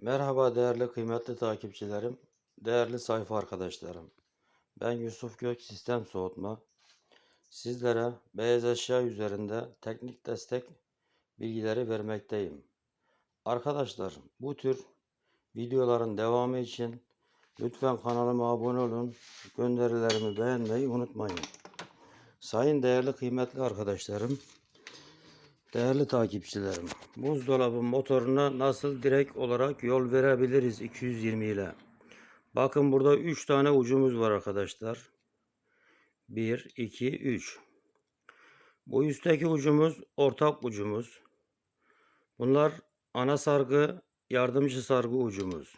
Merhaba değerli kıymetli takipçilerim, değerli sayfa arkadaşlarım. Ben Yusuf Gök Sistem Soğutma. Sizlere beyaz eşya üzerinde teknik destek bilgileri vermekteyim. Arkadaşlar bu tür videoların devamı için lütfen kanalıma abone olun, gönderilerimi beğenmeyi unutmayın. Sayın değerli kıymetli arkadaşlarım, Değerli takipçilerim, buzdolabı motoruna nasıl direkt olarak yol verebiliriz 220 ile? Bakın burada 3 tane ucumuz var arkadaşlar. 1, 2, 3. Bu üstteki ucumuz ortak ucumuz. Bunlar ana sargı, yardımcı sargı ucumuz.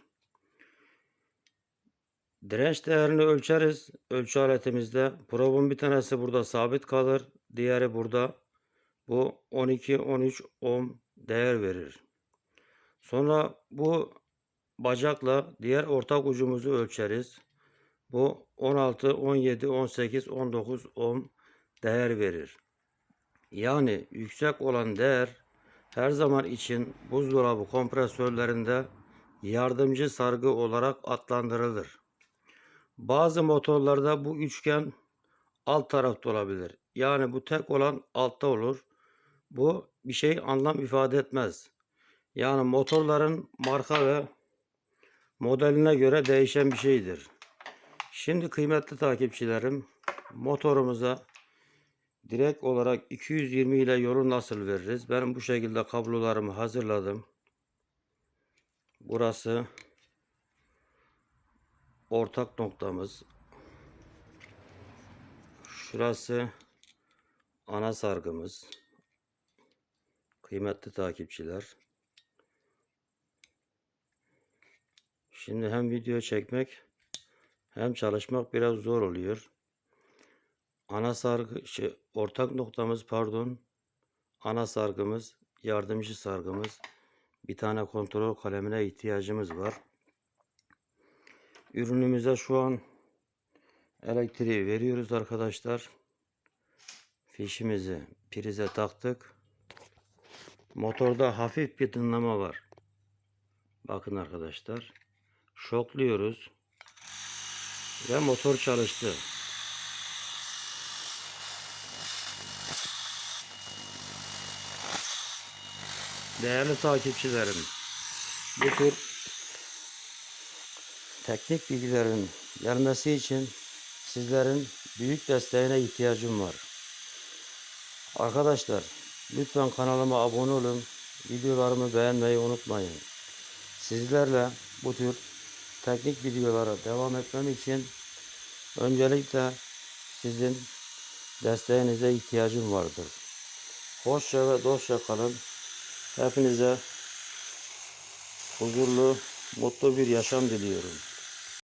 Direnç değerini ölçeriz. Ölçü aletimizde. Probun bir tanesi burada sabit kalır. Diğeri burada. Bu 12-13 ohm değer verir. Sonra bu bacakla diğer ortak ucumuzu ölçeriz. Bu 16, 17, 18, 19 ohm değer verir. Yani yüksek olan değer her zaman için buzdolabı kompresörlerinde yardımcı sargı olarak adlandırılır. Bazı motorlarda bu üçgen alt tarafta olabilir. Yani bu tek olan altta olur. Bu bir şey anlam ifade etmez. Yani motorların marka ve modeline göre değişen bir şeydir. Şimdi kıymetli takipçilerim motorumuza direkt olarak 220 ile yolu nasıl veririz? Ben bu şekilde kablolarımı hazırladım. Burası ortak noktamız. Şurası ana sargımız. Kıymetli takipçiler. Şimdi hem video çekmek hem çalışmak biraz zor oluyor. Ana sargı, şey, ortak noktamız pardon. Ana sargımız, yardımcı sargımız. Bir tane kontrol kalemine ihtiyacımız var. Ürünümüze şu an elektriği veriyoruz arkadaşlar. Fişimizi prize taktık. Motorda hafif bir tınlama var. Bakın arkadaşlar. Şokluyoruz. Ve motor çalıştı. Değerli takipçilerim. Bu tür teknik bilgilerin gelmesi için sizlerin büyük desteğine ihtiyacım var. Arkadaşlar lütfen kanalıma abone olun. Videolarımı beğenmeyi unutmayın. Sizlerle bu tür teknik videolara devam etmem için öncelikle sizin desteğinize ihtiyacım vardır. Hoşça ve dostça kalın. Hepinize huzurlu, mutlu bir yaşam diliyorum.